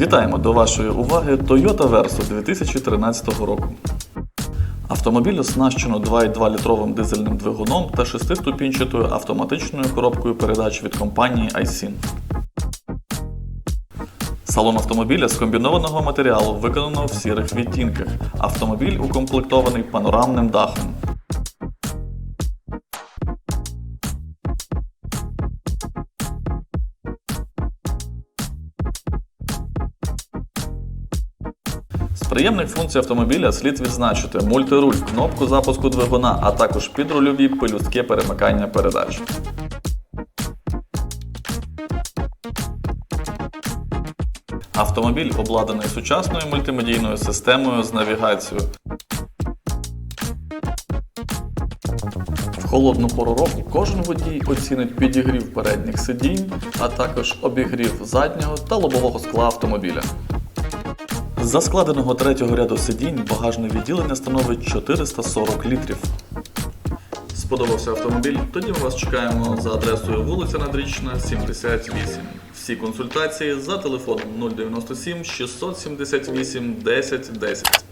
Вітаємо до вашої уваги Toyota Verso 2013 року. Автомобіль оснащено 2,2 літровим дизельним двигуном та 6-ступінчатою автоматичною коробкою передач від компанії iSyn. Салон автомобіля з комбінованого матеріалу виконано в сірих відтінках. Автомобіль укомплектований панорамним дахом. З приємних функцій автомобіля слід відзначити мультируль, кнопку запуску двигуна, а також підрульові пелюстки перемикання передач. Автомобіль обладнаний сучасною мультимедійною системою з навігацією. В холодну пору року кожен водій оцінить підігрів передніх сидінь, а також обігрів заднього та лобового скла автомобіля. За складеного третього ряду сидінь багажне відділення становить 440 літрів. Сподобався автомобіль? Тоді ми вас чекаємо за адресою вулиця Надрічна, 78. Всі консультації за телефоном 097 678 1010. 10.